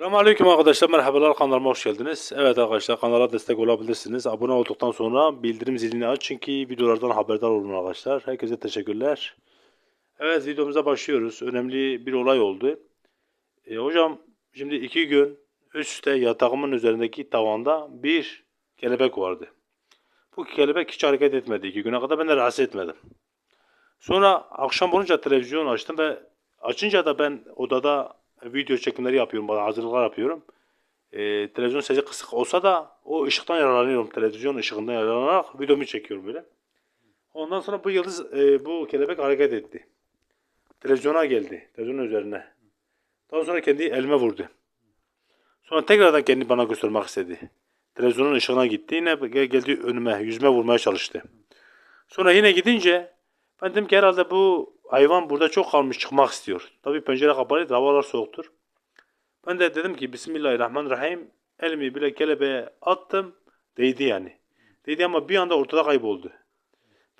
Selamünaleyküm arkadaşlar. Merhabalar kanalıma hoş geldiniz. Evet arkadaşlar kanala destek olabilirsiniz. Abone olduktan sonra bildirim zilini açın ki videolardan haberdar olun arkadaşlar. Herkese teşekkürler. Evet videomuza başlıyoruz. Önemli bir olay oldu. E, hocam şimdi iki gün üst üste yatağımın üzerindeki tavanda bir kelebek vardı. Bu kelebek hiç hareket etmedi iki güne kadar. Ben de rahatsız etmedim. Sonra akşam olunca televizyon açtım ve açınca da ben odada video çekimleri yapıyorum, bazı hazırlıklar yapıyorum. Ee, televizyon sesi kısık olsa da o ışıktan yararlanıyorum. Televizyon ışığından yararlanarak videomu çekiyorum böyle. Ondan sonra bu yıldız, e, bu kelebek hareket etti. Televizyona geldi, televizyonun üzerine. Daha sonra kendi elime vurdu. Sonra tekrardan kendi bana göstermek istedi. Televizyonun ışığına gitti. Yine gel- geldi önüme, yüzüme vurmaya çalıştı. Sonra yine gidince ben dedim ki herhalde bu hayvan burada çok kalmış çıkmak istiyor. Tabii pencere kapalıydı, havalar soğuktur. Ben de dedim ki Bismillahirrahmanirrahim. Elimi bile kelebeğe attım. Değdi yani. Değdi ama bir anda ortada kayboldu.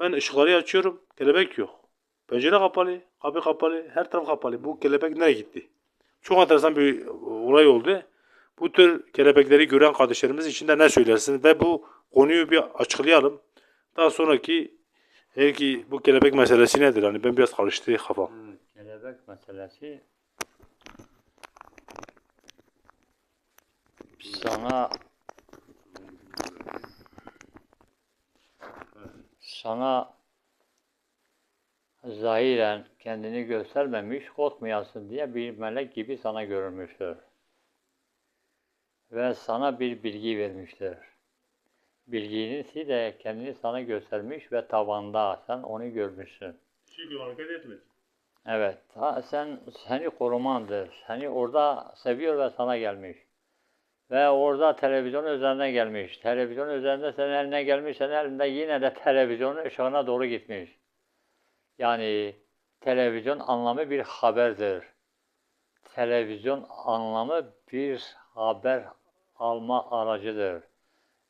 Ben ışıkları açıyorum. Kelebek yok. Pencere kapalı, kapı kapalı, her taraf kapalı. Bu kelebek nereye gitti? Çok enteresan bir olay oldu. Bu tür kelebekleri gören kardeşlerimiz için de ne söylersiniz? Ve bu konuyu bir açıklayalım. Daha sonraki ki bu kelebek meselesi nedir? Hani ben biraz karıştı kafam. Hmm, kelebek meselesi sana sana zahiren kendini göstermemiş, korkmayasın diye bir melek gibi sana görünmüştür. Ve sana bir bilgi vermiştir. Bilgisi de kendini sana göstermiş ve tavanda sen onu görmüşsün. Çünkü hareket etmedi. Evet, ha, sen seni korumandır. Seni orada seviyor ve sana gelmiş. Ve orada televizyon üzerine gelmiş. Televizyon üzerinde senin eline gelmiş, senin elinde yine de televizyonun ışığına doğru gitmiş. Yani televizyon anlamı bir haberdir. Televizyon anlamı bir haber alma aracıdır.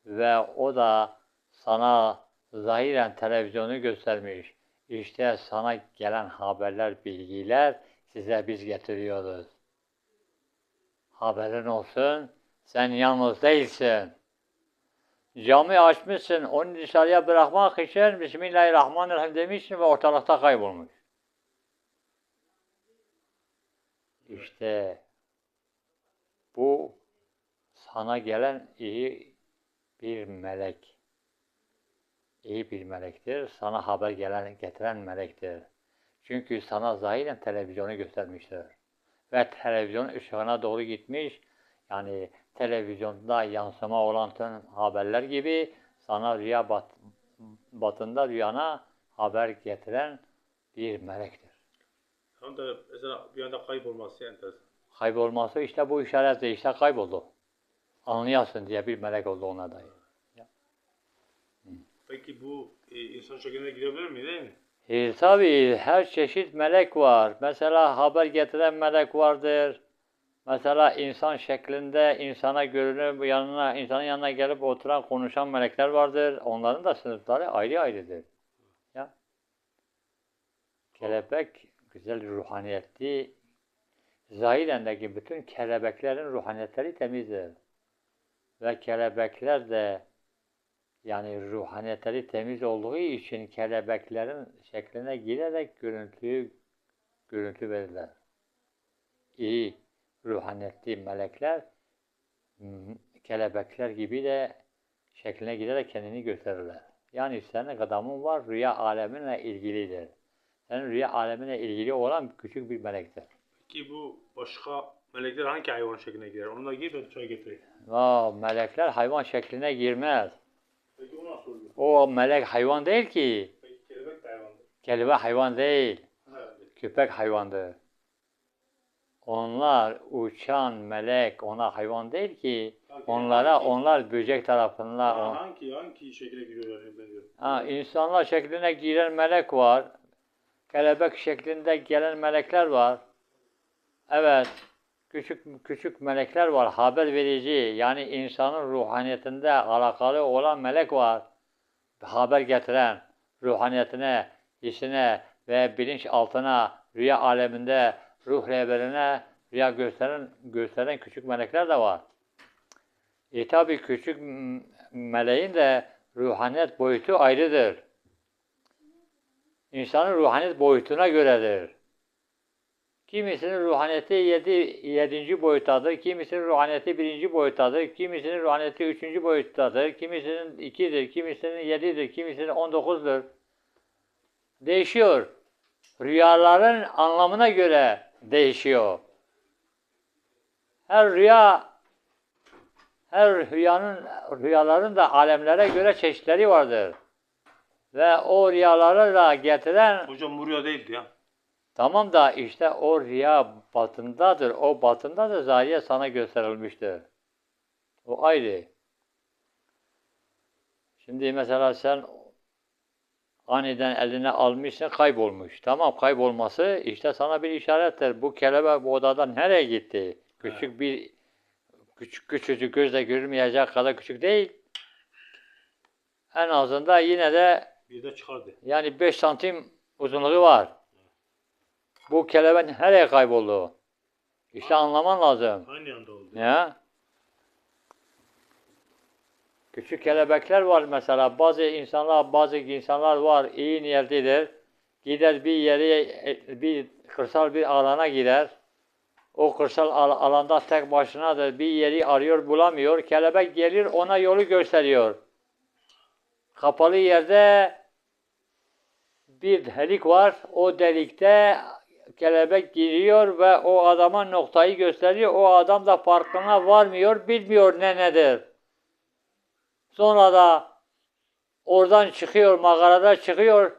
Ve o da sana zahiren televizyonu göstermiş. İşte sana gelen haberler, bilgiler size biz getiriyoruz. Haberin olsun, sen yalnız değilsin. Cami açmışsın, onu dışarıya bırakmak için Bismillahirrahmanirrahim demişsin ve ortalıkta kaybolmuş. İşte bu sana gelen iyi bir melek iyi bir melektir. Sana haber gelen, getiren melektir. Çünkü sana zahiren televizyonu göstermiştir. Ve televizyon ışığına doğru gitmiş. Yani televizyonda yansıma olan tüm haberler gibi sana rüya bat, batında rüyana haber getiren bir melektir. Tam da mesela bir anda kaybolması enteresan. Kaybolması işte bu işaretle işte kayboldu. Anlayasın diye bir melek oldu ona dair. Peki bu e, insan şekline girebilir mi değil mi? E, tabii her çeşit melek var. Mesela haber getiren melek vardır. Mesela insan şeklinde insana görünüp yanına, insanın yanına gelip oturan, konuşan melekler vardır. Onların da sınıfları ayrı ayrıdır. Ya. Kelebek güzel ruhaniyetli. Zahirendeki bütün kelebeklerin ruhaniyetleri temizdir. Ve kelebekler de yani ruhaniyetleri temiz olduğu için kelebeklerin şekline girerek görüntüyü görüntü verirler. İyi ruhaniyetli melekler m- kelebekler gibi de şekline girerek kendini gösterirler. Yani senin adamın var rüya aleminle ilgilidir. Senin rüya aleminle ilgili olan küçük bir melektir. Peki bu başka melekler hangi hayvan şekline girer? Onu da gir ben çay getireyim. Aa, melekler hayvan şekline girmez. Peki o nasıl oluyor? O melek hayvan değil ki. Peki kelebek de hayvandır. Kelebek hayvan değil. Herhalde. Köpek hayvandır. Onlar uçan melek, ona hayvan değil ki. Onlara onlar böcek tarafından. Ha, hangi hangi şekile giriyorlar ben diyorum. Ha, insanlar şekline giren melek var. Kelebek şeklinde gelen melekler var. Evet. Küçük küçük melekler var. Haber verici. Yani insanın ruhaniyetinde alakalı olan melek var. Haber getiren ruhaniyetine, hissine ve bilinç altına, rüya aleminde ruh rehberine rüya gösteren gösteren küçük melekler de var. E tabi küçük meleğin de ruhaniyet boyutu ayrıdır. İnsanın ruhaniyet boyutuna göredir. Kimisinin ruhaniyeti yedi, yedinci boyuttadır, kimisinin ruhaniyeti birinci boyuttadır, kimisinin ruhaniyeti üçüncü boyuttadır, kimisinin ikidir, kimisinin yedidir, kimisinin on dokuzdur. Değişiyor. Rüyaların anlamına göre değişiyor. Her rüya her rüyanın rüyaların da alemlere göre çeşitleri vardır. Ve o rüyaları da getiren Hocam bu rüya değildi ya. Tamam da işte o rüya batındadır. O batındadır zahiriye sana gösterilmiştir. O ayrı. Şimdi mesela sen aniden eline almışsın kaybolmuş. Tamam kaybolması işte sana bir işarettir. Bu kelebek bu odadan nereye gitti? Küçük bir küçük küçücük gözle görülmeyecek kadar küçük değil. En azından yine de Bir de çıkardı. yani 5 santim uzunluğu var. Bu kelebek nereye kayboldu? İşte anlaman lazım. Aynı anda oldu. Ya. Küçük kelebekler var mesela. Bazı insanlar, bazı insanlar var iyi niyetlidir. Gider bir yere, bir kırsal bir alana gider. O kırsal al- alanda tek başınadır. Bir yeri arıyor, bulamıyor. Kelebek gelir, ona yolu gösteriyor. Kapalı yerde bir delik var. O delikte kelebek giriyor ve o adama noktayı gösteriyor. O adam da farkına varmıyor, bilmiyor ne nedir. Sonra da oradan çıkıyor, mağarada çıkıyor.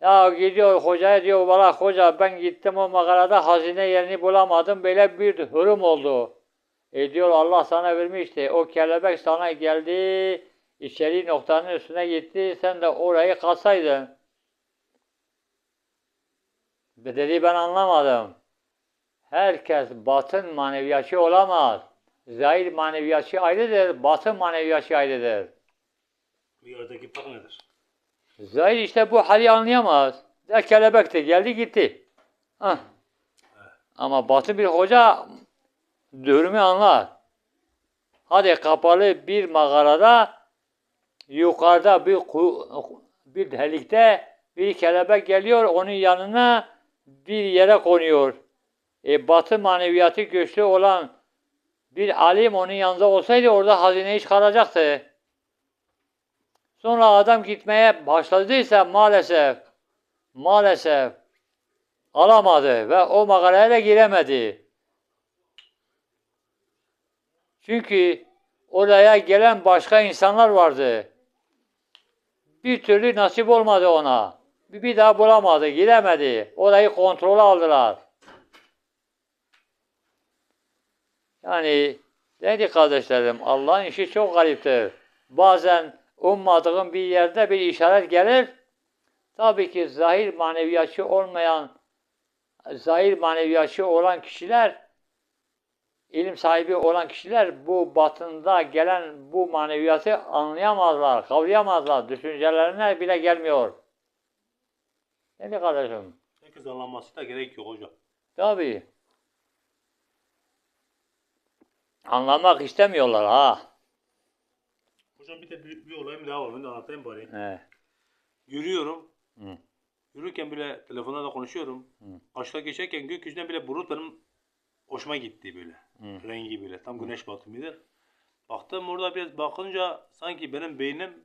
Ya gidiyor hocaya diyor, valla hoca ben gittim o mağarada hazine yerini bulamadım. Böyle bir durum oldu. E diyor Allah sana vermişti. O kelebek sana geldi, içeri noktanın üstüne gitti. Sen de orayı kazsaydın. Dedi ben anlamadım. Herkes batın maneviyatçı olamaz. Zahir maneviyatçı ayrıdır, batın maneviyatçı ayrıdır. Yerdeki fark nedir? Zahir işte bu hali anlayamaz. Ya kelebekti, geldi gitti. Hah. Ama batı bir hoca durumu anlar. Hadi kapalı bir mağarada yukarıda bir bir delikte bir kelebek geliyor onun yanına bir yere konuyor. E, batı maneviyatı güçlü olan bir alim onun yanında olsaydı orada hazineyi çıkaracaktı. Sonra adam gitmeye başladıysa maalesef maalesef alamadı ve o mağaraya da giremedi. Çünkü oraya gelen başka insanlar vardı. Bir türlü nasip olmadı ona. Bir, daha bulamadı, giremedi. Orayı kontrol aldılar. Yani dedi kardeşlerim Allah'ın işi çok gariptir. Bazen ummadığın bir yerde bir işaret gelir. Tabii ki zahir maneviyatçı olmayan, zahir maneviyatçı olan kişiler, ilim sahibi olan kişiler bu batında gelen bu maneviyatı anlayamazlar, kavrayamazlar. Düşüncelerine bile gelmiyor. Dedi kardeşim. Herkes anlaması da gerek yok hocam. Tabii. Anlamak istemiyorlar ha. Hocam bir de bir, bir olayım daha var. Onu da anlatayım bari. He. Yürüyorum. Hı. Yürürken bile telefonda da konuşuyorum. Hı. Karşıda geçerken gökyüzünden bile bulut benim hoşuma gitti böyle. Hı. Rengi böyle. Tam güneş batımıydı. Baktım orada biraz bakınca sanki benim beynim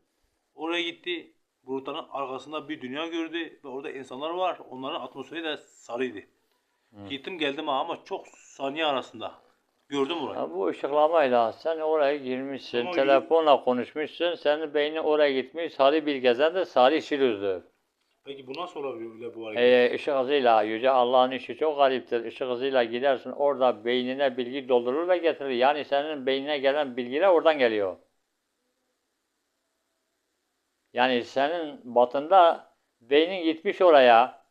oraya gitti. Bulutların arkasında bir dünya gördü ve orada insanlar var. Onların atmosferi de sarıydı. Gittim geldim ama çok saniye arasında. Gördüm orayı. Ha, bu ışıklamayla sen oraya girmişsin, Ama telefonla konuşmuşsun, senin beynin oraya gitmiş, sarı bir gezendir, sarı şirüzdür. Peki bu nasıl olabiliyor bu hareket? Ee, ışık hızıyla, Yüce Allah'ın işi çok gariptir. Işık hızıyla gidersin, orada beynine bilgi doldurur ve getirir. Yani senin beynine gelen bilgiler oradan geliyor. Yani senin batında beynin gitmiş oraya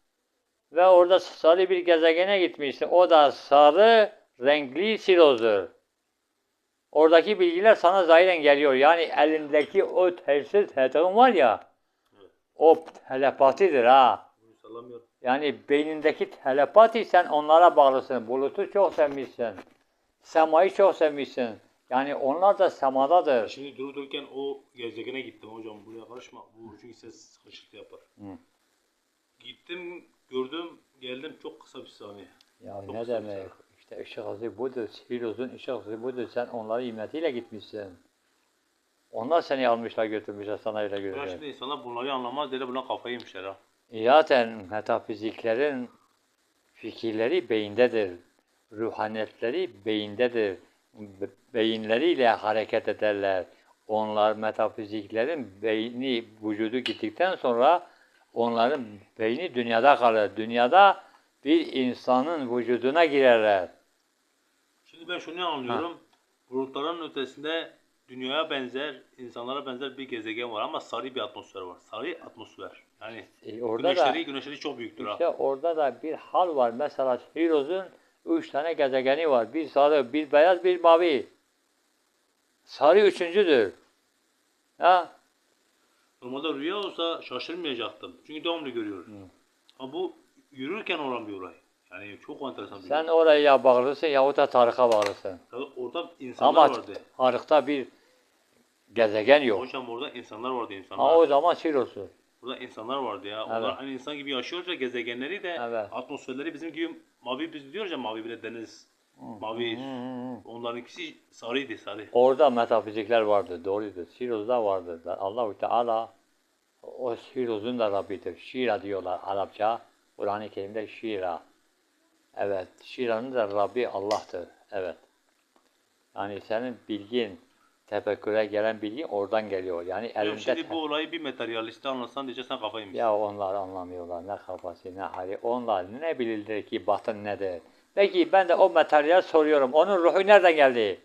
ve orada sarı bir gezegene gitmişsin. O da sarı renkli sirozdur. Oradaki bilgiler sana zahiren geliyor. Yani elindeki o telsiz telefon var ya, o telepatidir ha. Yani beynindeki telepati sen onlara bağlısın. Bulutu çok sevmişsin. Semayı çok sevmişsin. Yani onlar da semadadır. Şimdi durup dururken o gezegene gittim hocam buraya karışma. Bu çünkü ses hışırtı yapar. Hı. Gittim gördüm geldim çok kısa bir saniye. Ya Çok ne demek? İşte ışık hızı budur. Firuz'un ışık hızı budur. Sen onları himetiyle gitmişsin. Onlar seni almışlar götürmüşler sana öyle götürmüşler. şimdi insanlar bunları anlamaz dedi buna kafayı yemişler ha. Zaten metafiziklerin fikirleri beyindedir. Ruhaniyetleri beyindedir. Be- beyinleriyle hareket ederler. Onlar metafiziklerin beyni vücudu gittikten sonra onların beyni dünyada kalır. Dünyada bir insanın vücuduna girerler. Şimdi ben şunu anlıyorum. Bulutların ötesinde dünyaya benzer, insanlara benzer bir gezegen var ama sarı bir atmosfer var. Sarı atmosfer. Yani E, orada da güneşleri, güneşleri çok büyüktür ha. işte orada da bir hal var. Mesela Firuz'un üç tane gezegeni var. Bir sarı, bir beyaz, bir mavi. Sarı üçüncüdür. Ha? Normalde rüya olsa şaşırmayacaktım. Çünkü devamlı görüyoruz. Ama bu yürürken olan bir olay. Yani çok enteresan bir Sen olay. oraya ya bağlısın yahut da Tarık'a bağlısın. Tabii Orada insanlar Ama vardı. Tarık'ta bir gezegen yok. Hocam orada insanlar vardı insanlar. Ha o zaman Siros'u. Burada insanlar vardı ya. Evet. Onlar aynı insan gibi yaşıyoruz ve gezegenleri de Evet. atmosferleri bizim gibi mavi biz diyoruz ya mavi bile deniz. Mavi. Hı. Onlarınkisi sarıydı sarı. Orada metafizikler vardı, doğruydu. Siros'da vardı. Allahu Teala o Siros'un da Rabbidir. Şira diyorlar Arapça. Kur'an-ı Kerim'de Şira. Evet, Şira'nın da Rabbi Allah'tır. Evet. Yani senin bilgin, tefekküre gelen bilgin oradan geliyor. Yani elinde... şimdi te- bu olayı bir materyaliste anlatsan diyeceksin sen kafayı yemişsin. Ya onlar anlamıyorlar ne kafası ne hali. Onlar ne bilirler ki batın nedir. Peki ben de o materyal soruyorum. Onun ruhu nereden geldi?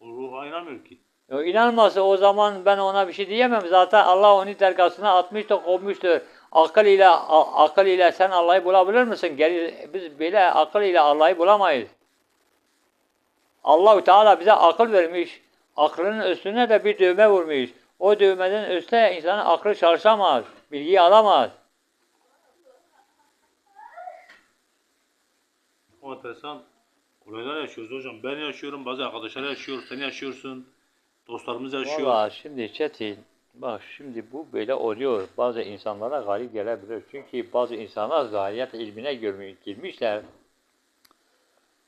O ruha inanmıyor ki. O inanmasa o zaman ben ona bir şey diyemem. Zaten Allah onu dergasına atmıştır, kovmuştur. Akıl ile akıl ile sen Allah'ı bulabilir misin? Geri, biz böyle akıl ile Allah'ı bulamayız. Allahu Teala bize akıl vermiş. Aklının üstüne de bir düğme vurmuş. O düğmeden üstte insanın aklı çalışamaz. Bilgiyi alamaz. O enteresan olaylar yaşıyoruz hocam. Ben yaşıyorum, bazı arkadaşlar yaşıyor, sen yaşıyorsun. Dostlarımız yaşıyor. Valla şimdi Çetin, bak şimdi bu böyle oluyor. Bazı insanlara garip gelebilir. Çünkü bazı insanlar zahiriyet ilmine girmişler.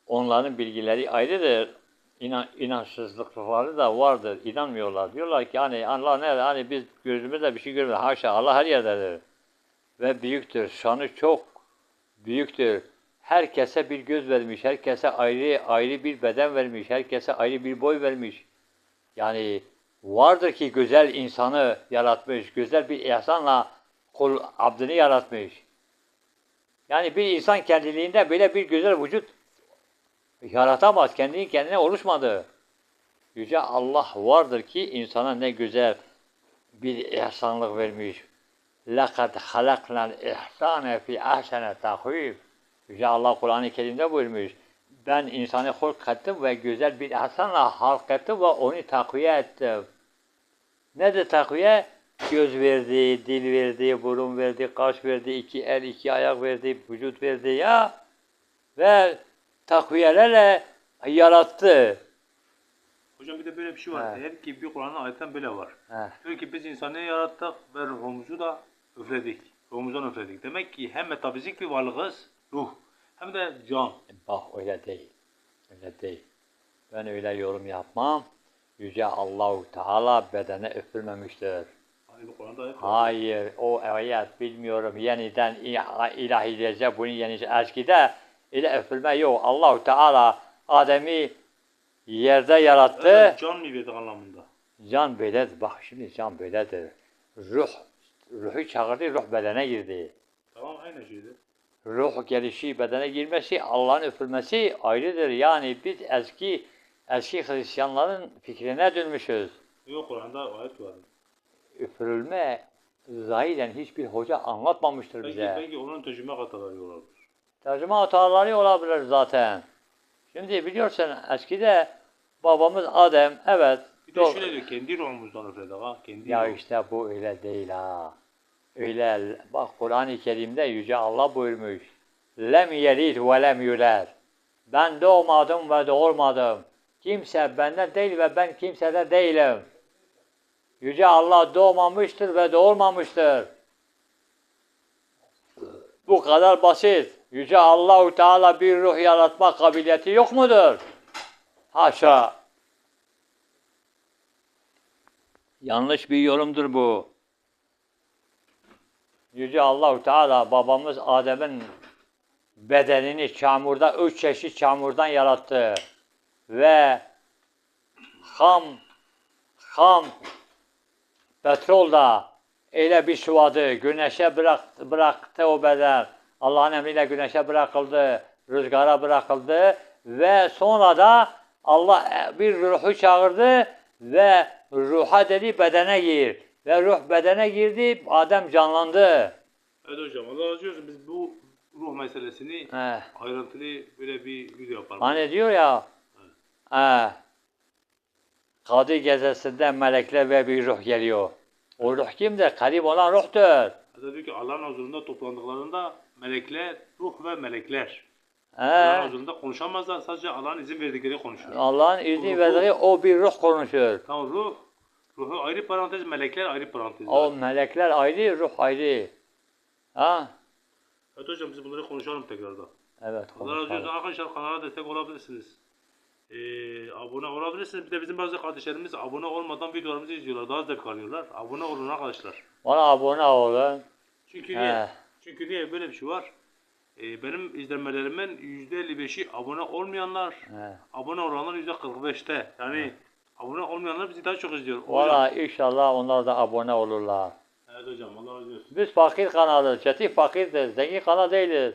Onların bilgileri ayrıdır. İnan, inançsızlıkları da vardır. İnanmıyorlar. Diyorlar ki hani Allah nerede? Hani biz gözümüzle bir şey görmüyoruz. Haşa Allah her yerdedir. Ve büyüktür. Şanı çok büyüktür Herkese bir göz vermiş. Herkese ayrı ayrı bir beden vermiş. Herkese ayrı bir boy vermiş. Yani vardır ki güzel insanı yaratmış, güzel bir ihsanla kul abdini yaratmış. Yani bir insan kendiliğinde böyle bir güzel vücut yaratamaz. Kendini kendine oluşmadı. Yüce Allah vardır ki insana ne güzel bir ihsanlık vermiş. لَقَدْ خَلَقْنَا الْاِحْسَانَ فِي اَحْسَنَ تَقْوِيمٍ Yüce Allah Kur'an-ı Kerim'de buyurmuş. Ben insanı hulk ettim ve güzel bir ihsanla halk ettim ve onu takviye ettim. Nedir takviye? Göz verdi, dil verdi, burun verdi, kaş verdi, iki el, iki ayak verdi, vücut verdi ya. Ve takviyelerle yarattı. Hocam bir de böyle bir şey var. He. Eğer ki bir Kur'an'ın ayetten böyle var. Heh. Diyor ki biz insanı yarattık ve ruhumuzu da üfledik. Ruhumuzdan üfledik. Demek ki hem metafizik bir varlığız, ruh, hem de can. Bak öyle değil. Öyle değil. Ben öyle yorum yapmam. Yüce Allahu Teala bedene üfürmemiştir. Hayır, o ayet bilmiyorum. Yeniden ilah- ilahilece bunu yeni eskide ile üfürme yok. Allahu Teala Adem'i yerde yarattı. Evet, can mı verdik anlamında? Can böyledir. Bak şimdi can böyledir. Ruh, ruhu çağırdı, ruh bedene girdi. Tamam aynı şeydi. Ruh gelişi, bedene girmesi, Allah'ın üfürmesi ayrıdır. Yani biz eski eski Hristiyanların fikrine dönmüşüz. Yok Kur'an'da ayet var. Üfürülme zahiren hiçbir hoca anlatmamıştır Belki, bize. belki onun tercüme hataları olabilir. Tercüme hataları olabilir zaten. Şimdi biliyorsun eskide babamız Adem, evet. Bir de şöyle diyor, kendi ruhumuzdan üfledik ha. Kendi Ya ruh. işte bu öyle değil ha. Öyle bak Kur'an-ı Kerim'de Yüce Allah buyurmuş. Lem yelid ve lem yulad. Ben doğmadım ve doğurmadım. Kimse benden değil ve ben kimsede değilim. Yüce Allah doğmamıştır ve doğurmamıştır. Bu kadar basit. Yüce Allahu Teala bir ruh yaratma kabiliyeti yok mudur? Haşa. Yanlış bir yorumdur bu. Yüce Allahu Teala babamız Adem'in bedenini çamurda, üç çeşit çamurdan yarattı. Ve ham, ham petrol da öyle bir suvadı. Güneşe bırak, bıraktı o beden. Allah'ın emriyle güneşe bırakıldı. Rüzgara bırakıldı. Ve sonra da Allah bir ruhu çağırdı ve ruha dedi bedene gir. Ve ruh bedene girdi, Adem canlandı. Evet hocam Allah razı olsun. Biz bu ruh meselesini Eh. ayrıntılı böyle bir video yapalım. Hani diyor ya, eh, Kadı gecesinde melekler ve bir ruh geliyor. O ruh kimdir? Kadim olan ruhtur. Hatta diyor ki Allah'ın huzurunda toplandıklarında melekler, ruh ve melekler. Eh, Allah'ın huzurunda konuşamazlar. Sadece Allah'ın izin verdikleri konuşuyor. Allah'ın izni verdiği o bir ruh konuşur. Tamam ruh. Ruhu ayrı parantez, melekler ayrı parantez. O melekler ayrı, ruh ayrı. Ha? Evet hocam biz bunları konuşalım tekrardan. Evet. Allah razı konuşalım. Arkadaşlar kanala destek olabilirsiniz. Ee, abone olabilirsiniz. Bir de bizim bazı kardeşlerimiz abone olmadan videolarımızı izliyorlar. Daha zevk alıyorlar. Abone olun arkadaşlar. Bana abone olun. Çünkü He. niye? Çünkü niye böyle bir şey var? Ee, benim izlenmelerimin %55'i abone olmayanlar, He. abone olanlar %45'te. Yani abone olmayanlar bizi daha çok izliyor. Valla inşallah onlar da abone olurlar. Evet hocam Allah razı olsun. Biz fakir kanalız. Çetin fakirdir. Zengin kanal değiliz.